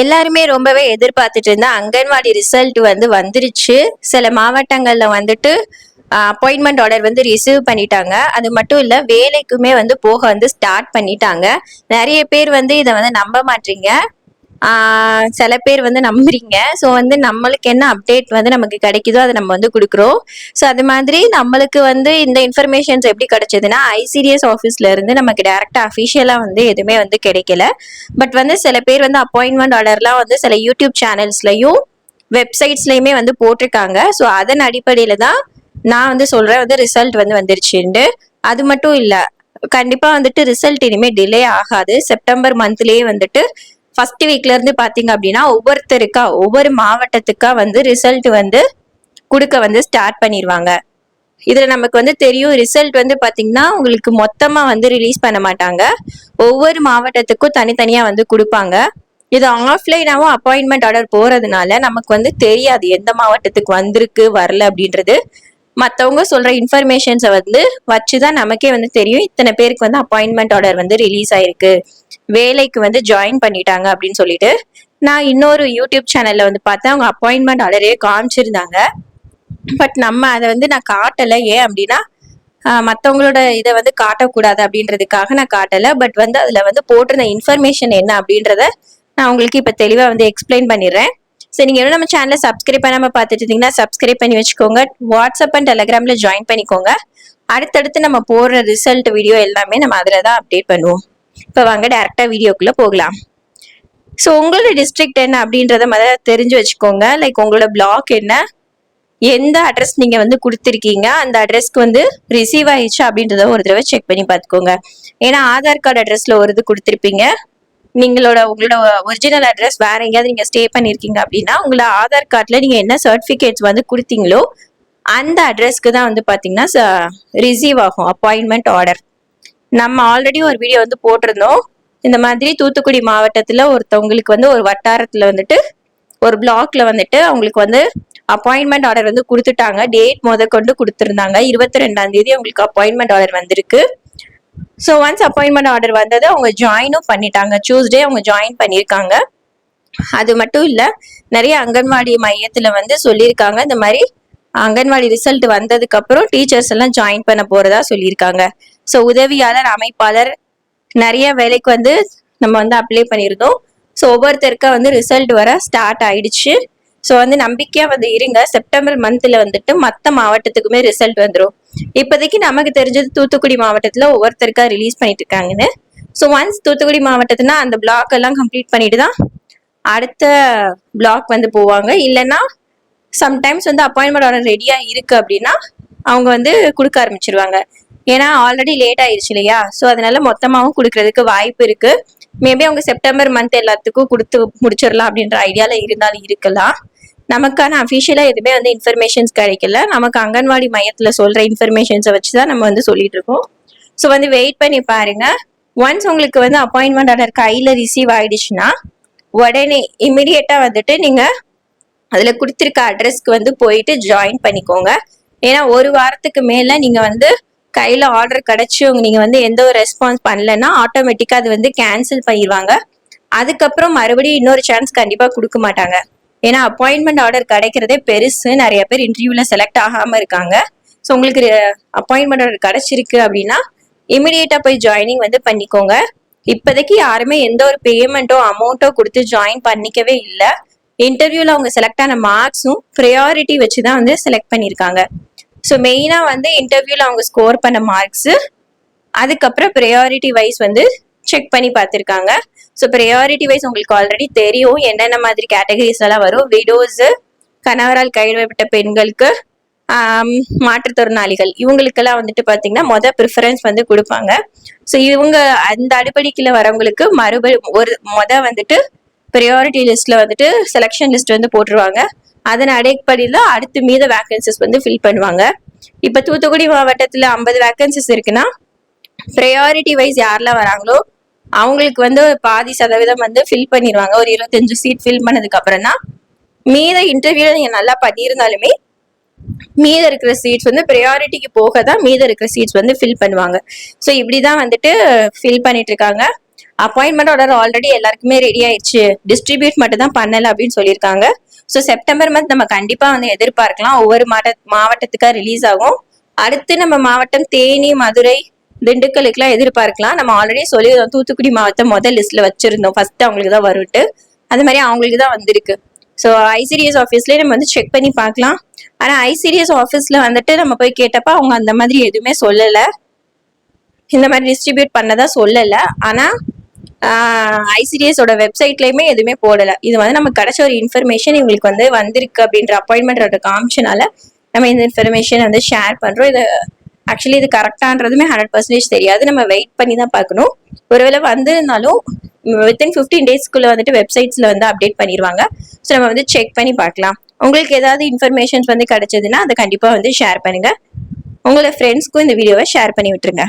எல்லாருமே ரொம்பவே எதிர்பார்த்துட்டு இருந்த அங்கன்வாடி ரிசல்ட் வந்து வந்துருச்சு. சில மாவட்டங்கள்ல வந்துட்டு அப்பாயின்மெண்ட் ஆர்டர் வந்து ரிசீவ் பண்ணிட்டாங்க. அது மட்டும் இல்ல வேலைக்குமே வந்து போக வந்து ஸ்டார்ட் பண்ணிட்டாங்க. நிறைய பேர் வந்து இதை வந்து நம்ப மாட்டீங்க. சில பேர் வந்து நம்புறீங்க. ஸோ வந்து நம்மளுக்கு என்ன அப்டேட் வந்து நமக்கு கிடைக்குதோ அதை நம்ம வந்து கொடுக்குறோம். ஸோ அது மாதிரி நம்மளுக்கு வந்து இந்த இன்ஃபர்மேஷன்ஸ் எப்படி கிடைச்சதுன்னா ஐசிடிஎஸ் ஆஃபீஸ்ல இருந்து நமக்கு டேரக்டா அஃபிஷியலா வந்து எதுவுமே வந்து கிடைக்கல. பட் வந்து சில பேர் வந்து அப்பாயின்மெண்ட் ஆர்டர்லாம் வந்து சில யூடியூப் சேனல்ஸ்லயும் வெப்சைட்ஸ்லயுமே வந்து போட்டிருக்காங்க. ஸோ அதன் அடிப்படையில தான் நான் வந்து சொல்றேன் வந்து ரிசல்ட் வந்து வந்துருச்சுண்டு அது மட்டும் இல்லை கண்டிப்பா வந்துட்டு ரிசல்ட் இனிமே டிலே ஆகாது. செப்டம்பர் மந்த்லயே வந்துட்டு ஃபர்ஸ்ட் வீக்ல இருந்து பாத்தீங்க அப்படின்னா ஒவ்வொருத்தருக்கா ஒவ்வொரு மாவட்டத்துக்கா வந்து ரிசல்ட் வந்து கொடுக்க வந்து ஸ்டார்ட் பண்ணிடுவாங்க இதுல நமக்கு வந்து தெரியும் ரிசல்ட் வந்து பாத்தீங்கன்னா உங்களுக்கு மொத்தமா வந்து ரிலீஸ் பண்ண மாட்டாங்க. ஒவ்வொரு மாவட்டத்துக்கும் தனித்தனியா வந்து கொடுப்பாங்க. இது ஆஃப்லைனாவும் அப்பாயின்மெண்ட் ஆர்டர் போறதுனால நமக்கு வந்து தெரியாது எந்த மாவட்டத்துக்கு வந்திருக்கு வரல அப்படின்றது. மற்றவங்க சொல்கிற இன்ஃபர்மேஷன்ஸை வந்து வச்சு தான் நமக்கே வந்து தெரியும். இத்தனை பேருக்கு வந்து அப்பாயின்மெண்ட் ஆர்டர் வந்து ரிலீஸ் ஆயிருக்கு. வேலைக்கு வந்து ஜாயின் பண்ணிட்டாங்க அப்படின்னு சொல்லிட்டு நான் இன்னொரு யூடியூப் சேனலில் வந்து பார்த்தேன். அவங்க அப்பாயின்மெண்ட் ஆர்டரே காமிச்சிருந்தாங்க. பட் நம்ம அதை வந்து நான் காட்டலை. ஏன் அப்படின்னா மற்றவங்களோட இதை வந்து காட்டக்கூடாது அப்படின்றதுக்காக நான் காட்டலை. பட் வந்து அதில் வந்து போட்டிருந்த இன்ஃபர்மேஷன் என்ன அப்படின்றத நான் உங்களுக்கு இப்போ தெளிவாக வந்து எக்ஸ்பிளைன் பண்ணிடுறேன். சரி நீங்கள் இன்னும் நம்ம சேனலை சப்ஸ்கிரைப் பண்ணாமல் பார்த்துட்டு இருந்தீங்கன்னா சப்ஸ்கிரைப் பண்ணி வச்சுக்கோங்க. வாட்ஸ்அப் அண்ட் டெலகிராமில் ஜாயின் பண்ணிக்கோங்க. அடுத்தடுத்து நம்ம போடுற ரிசல்ட் வீடியோ எல்லாமே நம்ம அதில் தான் அப்டேட் பண்ணுவோம். இப்போ வாங்க டேரெக்டாக வீடியோக்குள்ளே போகலாம். ஸோ உங்களோட டிஸ்ட்ரிக்ட் என்ன அப்படின்றத முதல்ல தெரிஞ்சு வச்சுக்கோங்க. லைக் உங்களோட பிளாக் என்ன? எந்த அட்ரஸ் நீங்கள் வந்து கொடுத்துருக்கீங்க? அந்த அட்ரஸ்க்கு வந்து ரிசீவ் ஆயிடுச்சா அப்படின்றத ஒரு தடவை செக் பண்ணி பார்த்துக்கோங்க. ஏன்னா ஆதார் கார்டு அட்ரஸில் ஒரு இது கொடுத்துருப்பீங்க. நீங்களோட உங்களோட ஒரிஜினல் அட்ரஸ் வேற எங்கேயாவது நீங்க ஸ்டே பண்ணிருக்கீங்க அப்படின்னா உங்களோட ஆதார் கார்டுல நீங்க என்ன சர்டிபிகேட்ஸ் வந்து கொடுத்தீங்களோ அந்த அட்ரஸ்க்கு தான் வந்து பாத்தீங்கன்னா ரிசீவ் ஆகும் அப்பாயின்மெண்ட் ஆர்டர் நம்ம ஆல்ரெடி ஒரு வீடியோ வந்து போட்டிருந்தோம். இந்த மாதிரி தூத்துக்குடி மாவட்டத்தில் ஒருத்தவங்களுக்கு வந்து ஒரு வட்டாரத்தில் வந்துட்டு ஒரு பிளாக்ல வந்துட்டு அவங்களுக்கு வந்து அப்பாயின்மெண்ட் ஆர்டர் வந்து கொடுத்துட்டாங்க. டேட் முத கொண்டு கொடுத்துருந்தாங்க. இருபத்தி ரெண்டாம் தேதி அவங்களுக்கு அப்பாயின்மெண்ட் ஆர்டர் வந்திருக்கு. ஸோ ஒன்ஸ் அப்பாயின்மெண்ட் ஆர்டர் வந்தது அவங்க ஜாயினும் பண்ணிட்டாங்க. டியூஸ்டே அவங்க ஜாயின் பண்ணியிருக்காங்க. அது மட்டும் இல்லை நிறைய அங்கன்வாடி மையத்தில் வந்து சொல்லியிருக்காங்க. இந்த மாதிரி அங்கன்வாடி ரிசல்ட் வந்ததுக்கு அப்புறம் டீச்சர்ஸ் எல்லாம் ஜாயின் பண்ண போறதா சொல்லியிருக்காங்க. ஸோ உதவியாளர் அமைப்பாளர் நிறைய வேலைக்கு வந்து நம்ம வந்து அப்ளை பண்ணியிருந்தோம். ஸோ ஒவ்வொருத்தருக்கா வந்து ரிசல்ட் வர ஸ்டார்ட் ஆயிடுச்சு. ஸோ வந்து நம்பிக்கையா வந்து இருங்க. செப்டம்பர் மந்த்ல வந்துட்டு மற்ற மாவட்டத்துக்குமே ரிசல்ட் வந்துடும் இப்போதைக்கு நமக்கு தெரிஞ்சது தூத்துக்குடி மாவட்டத்துல ஒவ்வொருத்தருக்கா ரிலீஸ் பண்ணிட்டு இருக்காங்கன்னு. ஸோ ஒன்ஸ் தூத்துக்குடி மாவட்டத்துனா அந்த பிளாக் எல்லாம் கம்ப்ளீட் பண்ணிட்டு தான் அடுத்த பிளாக் வந்து போவாங்க. இல்லைன்னா சம்டைம்ஸ் வந்து அப்பாயின்மெண்ட் ஆர்டர் ரெடியா இருக்கு அப்படின்னா அவங்க வந்து கொடுக்க ஆரம்பிச்சிருவாங்க. ஏன்னா ஆல்ரெடி லேட் ஆயிடுச்சு இல்லையா? ஸோ அதனால மொத்தமாகவும் கொடுக்கறதுக்கு வாய்ப்பு இருக்கு. மேபி அவங்க செப்டம்பர் மந்த் எல்லாத்துக்கும் கொடுத்து முடிச்சிடலாம் அப்படின்ற ஐடியால இருந்தாலும் இருக்கலாம். நமக்கான அஃபிஷியலா எதுவுமே வந்து இன்ஃபர்மேஷன்ஸ் கிடைக்கல. நமக்கு அங்கன்வாடி மையத்துல சொல்ற இன்ஃபர்மேஷன்ஸை வச்சு தான் நம்ம வந்து சொல்லிட்டு இருக்கோம் ஸோ வந்து வெயிட் பண்ணி பாருங்க. ஒன்ஸ் உங்களுக்கு வந்து அப்பாயின்மெண்ட் ஆர்டர் கையில ரிசீவ் ஆயிடுச்சுன்னா உடனே இமிடியேட்டா வந்துட்டு நீங்க அதுல கொடுத்துருக்க அட்ரஸ்க்கு வந்து போயிட்டு ஜாயின் பண்ணிக்கோங்க. ஏன்னா ஒரு வாரத்துக்கு மேல நீங்க வந்து கையில ஆர்டர் கிடைச்சு நீங்கள் நீங்க வந்து எந்த ஒரு ரெஸ்பான்ஸ் பண்ணலன்னா ஆட்டோமேட்டிக்கா அது வந்து கேன்சல் பண்ணிடுவாங்க அதுக்கப்புறம் மறுபடியும் இன்னொரு சான்ஸ் கண்டிப்பா கொடுக்க மாட்டாங்க. ஏன்னா அப்பாயின்மெண்ட் ஆர்டர் கிடைக்கிறதே பெருசு. நிறைய பேர் இன்டர்வியூல செலக்ட் ஆகாம இருக்காங்க. ஸோ உங்களுக்கு அப்பாயின்மெண்ட் ஆர்டர் கிடைச்சிருக்கு அப்படின்னா இமிடியேட்டா போய் ஜாயினிங் வந்து பண்ணிக்கோங்க. இப்போதைக்கு யாருமே எந்த ஒரு பேமெண்ட்டோ அமௌண்ட்டோ கொடுத்து ஜாயின் பண்ணிக்கவே இல்லை. இன்டர்வியூல அவங்க செலக்ட் ஆன மார்க்ஸும் ப்ரையாரிட்டி வச்சு தான் வந்து செலக்ட் பண்ணியிருக்காங்க. ஸோ மெயினாக வந்து இன்டர்வியூல அவங்க ஸ்கோர் பண்ண மார்க்ஸு அதுக்கப்புறம் ப்ரையாரிட்டி வைஸ் வந்து செக் பண்ணி பார்த்துருக்காங்க. ஸோ ப்ரையாரிட்டி வைஸ் உங்களுக்கு ஆல்ரெடி தெரியும் என்னென்ன மாதிரி கேட்டகரிஸ் எல்லாம் வரும். விடோஸ் கணவரால் கைவிடப்பட்ட பெண்களுக்கு மாற்றுத்திறனாளிகள். இவங்களுக்கெல்லாம் வந்துட்டு பார்த்தீங்கன்னா மொதல் ப்ரிஃபரன்ஸ் வந்து கொடுப்பாங்க. ஸோ இவங்க அந்த அடிப்படைக்கில் வரவங்களுக்கு மறுபடி ஒரு மொத வந்துட்டு ப்ரையாரிட்டி லிஸ்ட்ல வந்துட்டு செலெக்ஷன் லிஸ்ட் வந்து போட்டுருவாங்க. அதன் அடிப்படையில் அடுத்து மீத வேக்கன்சிஸ் வந்து ஃபில் பண்ணுவாங்க. இப்போ தூத்துக்குடி மாவட்டத்தில் ஐம்பது வேக்கன்சிஸ் இருக்குன்னா ப்ரையாரிட்டி வைஸ் யாரெல்லாம் வராங்களோ அவங்களுக்கு வந்து பாதி சதவீதம் வந்து ஃபில் பண்ணிடுவாங்க ஒரு இருபத்தஞ்சு சீட் ஃபில் பண்ணதுக்கு அப்புறம் தான் மீத இன்டர்வியூல நீங்க நல்லா பண்ணியிருந்தாலுமே மீத இருக்கிற சீட்ஸ் வந்து ப்ரையாரிட்டிக்கு போக தான் மீத இருக்கிற சீட்ஸ் வந்து ஃபில் பண்ணுவாங்க. ஸோ இப்படி தான் வந்துட்டு ஃபில் பண்ணிட்டு இருக்காங்க அப்பாயின்மெண்ட் ஆர்டர் ஆல்ரெடி எல்லாருக்குமே ரெடி ஆயிடுச்சு. டிஸ்ட்ரிபியூட் மட்டும் தான் பண்ணல அப்படின்னு சொல்லியிருக்காங்க. ஸோ செப்டம்பர் மந்த் நம்ம கண்டிப்பா வந்து எதிர்பார்க்கலாம். ஒவ்வொரு மாவட்ட மாவட்டத்துக்காக ரிலீஸ் ஆகும். அடுத்து நம்ம மாவட்டம் தேனி மதுரை திண்டுக்கலுக்குலாம் எதிர்பார்க்கலாம். நம்ம ஆல்ரெடி சொல்லியிருந்தோம் தூத்துக்குடி மாவட்டம் முதல் லிஸ்ட்ல வச்சிருந்தோம். ஃபர்ஸ்ட் அவங்களுக்கு தான் வருட்டு அது மாதிரி அவங்களுக்கு தான் வந்திருக்கு. ஸோ ஐசிடிஎஸ் ஆஃபீஸ்லேயே நம்ம வந்து செக் பண்ணி பார்க்கலாம். ஆனால் ஐசிடிஎஸ் ஆஃபீஸில் வந்துட்டு நம்ம போய் கேட்டப்ப அவங்க அந்த மாதிரி எதுவுமே சொல்லலை. இந்த மாதிரி டிஸ்ட்ரிபியூட் பண்ணதா சொல்லலை. ஆனால் ஐசிடிஎஸோட வெப்சைட்லேயுமே எதுவுமே போடலை. இது வந்து நமக்கு கிடைச்ச ஒரு இன்ஃபர்மேஷன் இவங்களுக்கு வந்து வந்திருக்கு அப்படின்ற அப்பாயின்மெண்ட் காமிச்சனால நம்ம இந்த இன்ஃபர்மேஷன் வந்து ஷேர் பண்ணுறோம் இதை ஆக்சுவலி இது கரெக்டான்றதுமே ஹண்ட்ரட் பர்சன்டேஜ் தெரியாது. நம்ம வெயிட் பண்ணி தான் பார்க்கணும். ஒருவேளை வந்திருந்தாலும் வித்தின் ஃபிஃப்டீன் டேஸ்க்குள்ள வந்துட்டு வெப்சைட்ஸ்ல வந்து அப்டேட் பண்ணிடுவாங்க ஸோ நம்ம வந்து செக் பண்ணி பார்க்கலாம். உங்களுக்கு ஏதாவது இன்ஃபர்மேஷன்ஸ் வந்து கிடைச்சதுன்னா அதை கண்டிப்பாக வந்து ஷேர் பண்ணுங்க. உங்களோட ஃப்ரெண்ட்ஸ்க்கும் இந்த வீடியோவை ஷேர் பண்ணி விட்டுருங்க.